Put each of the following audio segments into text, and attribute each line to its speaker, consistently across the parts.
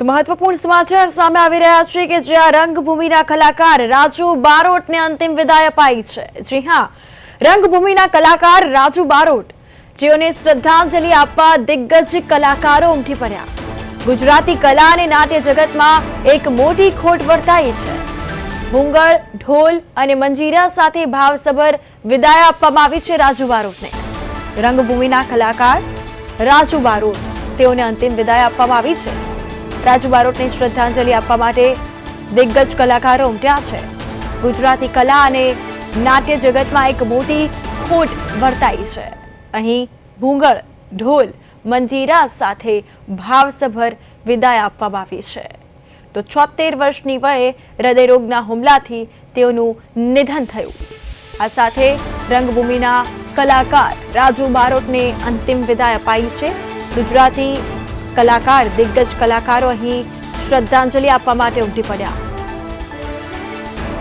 Speaker 1: તો મહત્વપૂર્ણ સમાચાર સામે આવી રહ્યા છે કે જ્યાં રંગભૂમિના કલાકાર રાજુ બારોટને અંતિમ વિદાય અપાઈ છે. જી હા, રંગભૂમિના કલાકાર રાજુ બારોટ, જેઓને શ્રદ્ધાંજલિ આપવા દિગ્ગજ કલાકારો ઉમટી પડ્યા. ગુજરાતી કલા અને નાટ્ય જગતમાં એક મોટી ખોટ વર્તાઈ છે. મુંગળ, ઢોલ અને મંજીરા સાથે ભાવસભર વિદાય આપવામાં આવી છે રાજુ બારોટને. રંગભૂમિના કલાકાર રાજુ બારોટ, તેઓને અંતિમ વિદાય આપવામાં આવી છે. રાજુ બારોટને શ્રદ્ધાંજલિ આપવા માટે દિગ્ગજ કલાકારો ઉમટ્યા છે. ગુજરાતી કલા અને નાટ્ય જગતમાં એક મોટી ખોટ વર્તાઈ છે. અહીં ભૂંગળ, ઢોલ, મંજીરા સાથે ભાવસભર વિદાય આપવામાં આવી છે. તો છોતેર વર્ષની વયે હૃદયરોગના હુમલાથી તેઓનું નિધન થયું. આ સાથે રંગભૂમિના કલાકાર રાજુ બારોટને અંતિમ વિદાય અપાઈ છે. ગુજરાતી કલાકાર, દિગ્ગજ કલાકારો અહીં શ્રદ્ધાંજલિ આપવા માટે ઉમટી પડ્યા.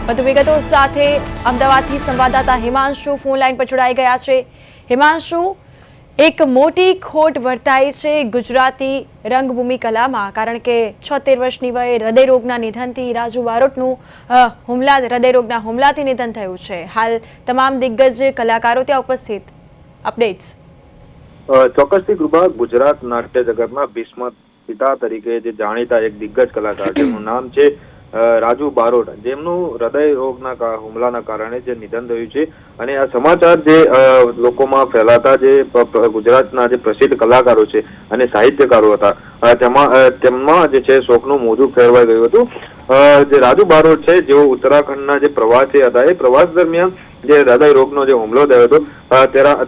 Speaker 1: વધુ વિગતો સાથે અમદાવાદથી સંવાદદાતા હિમાંશુ ફોન લાઈન પર જોડાઈ ગયા છે. હિમાંશુ, એક મોટી ખોટ વર્તાઈ છે ગુજરાતી રંગભૂમિ કલામાં, કારણ કે છોતેર વર્ષની વયે હૃદયરોગના નિધનથી રાજુ બારોટનું હુમલા, હૃદયરોગના હુમલાથી નિધન થયું છે. હાલ તમામ દિગ્ગજ કલાકારો ત્યાં ઉપસ્થિત. અપડેટ્સ
Speaker 2: ચોક્કસથી કૃપા ગુજરાત નાટ્ય જગતમાં ભીષ્મ પિતા તરીકે જે જાણીતા એક દિગ્ગજ કલાકાર જેમનું નામ છે રાજુ બારોટ. જેમનું હૃદય રોગના હુમલાના કારણે જે નિધન થયું છે અને આ સમાચાર જે લોકોમાં ફેલાતા જે ગુજરાતના જે પ્રસિદ્ધ કલાકારો છે અને સાહિત્યકારો હતા તેમાં તેમમાં જે છે શોકનું મોજું ફેરવાઈ ગયું હતું. જે રાજુ બારોટ છે, જેઓ ઉત્તરાખંડના જે પ્રવાસી હતા, એ પ્રવાસ દરમિયાન જે હૃદય રોગનો જે હુમલો થયો હતો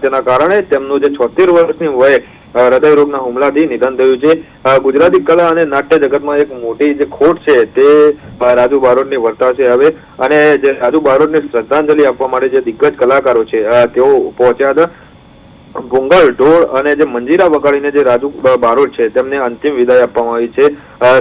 Speaker 2: તેના કારણે તેમનું જે છોતેર વર્ષની વયે હૃદય રોગના હુમલાથી નિધન થયું છે. ગુજરાતી કલા અને નાટ્ય જગતમાં એક મોટી જે ખોટ છે તે રાજુ બારોટની વર્તાશે હવે. અને જે રાજુ બારોટને શ્રદ્ધાંજલિ આપવા માટે જે દિગ્ગજ કલાકારો છે તેઓ પહોંચ્યા હતા. ભૂંગળ, ઢોળ અને જે મંજીરા વગાડીને જે રાજુ બારોટ છે, તેમને અંતિમ વિદાય આપવામાં આવી છે.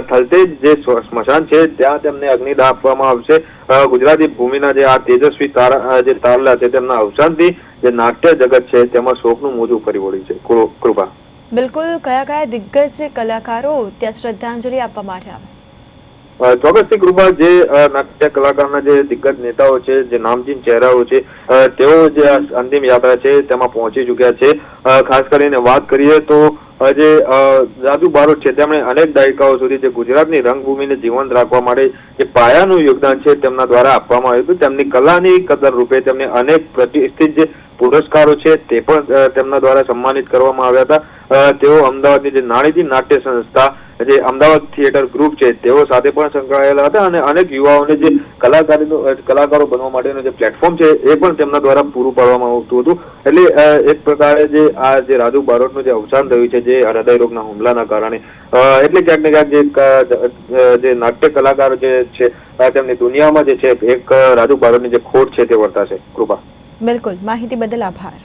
Speaker 2: થલતેજ જે સ્મશાન છે, ત્યાં તેમને અગ્નિદાહ આપવામાં આવશે. ગુજરાતી ભૂમિના જે આ તેજસ્વી તારા જે તારલા છે, તેમના અવસાનથી જે નાટ્ય જગત છે, તેમાં શોકનું મોજું ફરી વળ્યું છે. કૃપા.
Speaker 1: બિલકુલ. કયા કયા દિગ્ગજ કલાકારો ત્યાં શ્રદ્ધાંજલિ આપવા માટે આવે?
Speaker 2: ચોક્કસથી કૃપા જે નાટ્ય કલાકારના જે દિગ્ગજ નેતાઓ છે, જે નામચીન ચહેરાઓ છે તેઓ જે અંતિમ યાત્રા છે, તેમાં પહોંચી ચૂક્યા છે. ખાસ કરીને વાત કરીએ તો જે જાદુ બારોટ છે, તેમણે અનેક દાયકાઓ સુધી જે ગુજરાતની રંગભૂમિને જીવંત રાખવા માટે જે પાયાનું યોગદાન છે, તેમના દ્વારા આપવામાં આવ્યું હતું. તેમની કલાની કદર રૂપે તેમને અનેક પ્રતિષ્ઠિત જે પુરસ્કારો છે, તે પણ તેમના દ્વારા સન્માનિત કરવામાં આવ્યા હતા. તેઓ અમદાવાદની જે નાણીથી નાટ્ય સંસ્થા જે અમદાવાદ થિયેટર ગ્રુપ છે, તેઓ સાથે પણ સંકળાયેલા હતા અને અનેક યુવાઓને જે કલાકારીનું કલાકારો બનવા માટેનું જે પ્લેટફોર્મ છે, એ પણ તેમના દ્વારા પૂરું પાડવામાં આવતું હતું. એટલે એક પ્રકારે જે આ જે રાજુ બારોટનું જે અવસાન થયું છે, જે હૃદયરોગના હુમલાના કારણે એટલે ક્યાંક ને ક્યાંક જે નાટ્ય કલાકાર જે છે તેમની દુનિયામાં જે છે, એક રાજુ બારોટની જે ખોટ છે, તે વર્તાશે. કૃપા.
Speaker 1: બિલકુલ. માહિતી બદલ આભાર.